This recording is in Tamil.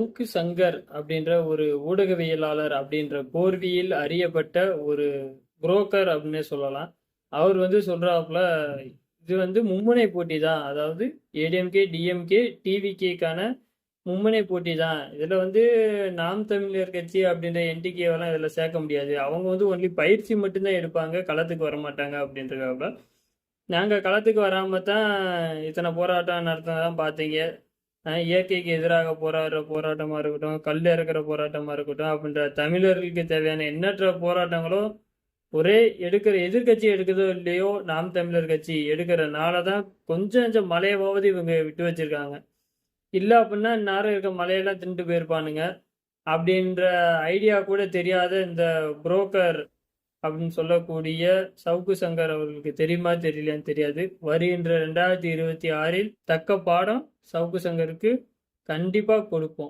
தூக்கு சங்கர் அப்படின்ற ஒரு ஊடகவியலாளர் அப்படின்ற போர்வியில் அறியப்பட்ட ஒரு புரோக்கர் அப்படின்னே சொல்லலாம். அவர் வந்து சொல்றாப்புல இது வந்து மும்முனை போட்டி தான். அதாவது ஏடிஎம்கே டிஎம்கே டிவிகேக்கான மும்முனை போட்டி தான். இதுல வந்து நாம் தமிழர் கட்சி அப்படின்ற என்டிகேவெல்லாம் இதுல சேர்க்க முடியாது. அவங்க வந்து ஒன்லி பயிற்சி மட்டும்தான் எடுப்பாங்க களத்துக்கு வர மாட்டாங்க அப்படின்றதுக்காக. நாங்கள் களத்துக்கு வராம தான் இத்தனை போராட்டம் நடத்தினதான் பார்த்தீங்க. இயற்கைக்கு எதிராக போராடுற போராட்டமா இருக்கட்டும் கல் இறக்குற போராட்டமா இருக்கட்டும் அப்படின்ற தமிழர்களுக்கு தேவையான எண்ணற்ற போராட்டங்களும் ஒரே எடுக்கிற எதிர்க்கட்சி எடுக்கிறதோ இல்லையோ நாம் தமிழர் கட்சி எடுக்கிறனால தான் கொஞ்சம் கொஞ்சம் மலையவாவது இவங்க விட்டு வச்சிருக்காங்க. இல்லை அப்படின்னா இந்நேரம் இருக்க மலையெல்லாம் தின்ட்டு போயிருப்பானுங்க. அப்படின்ற ஐடியா கூட தெரியாத இந்த புரோக்கர் அப்படின்னு சொல்லக்கூடிய சவுக்கு சங்கர் அவர்களுக்கு தெரியுமா தெரியலையான்னு தெரியாது. வருகின்ற ரெண்டாயிரத்தி இருபத்தி ஆறில் தக்க பாடம் சவுக்கு சங்கருக்கு கண்டிப்பாக கொடுப்போம்.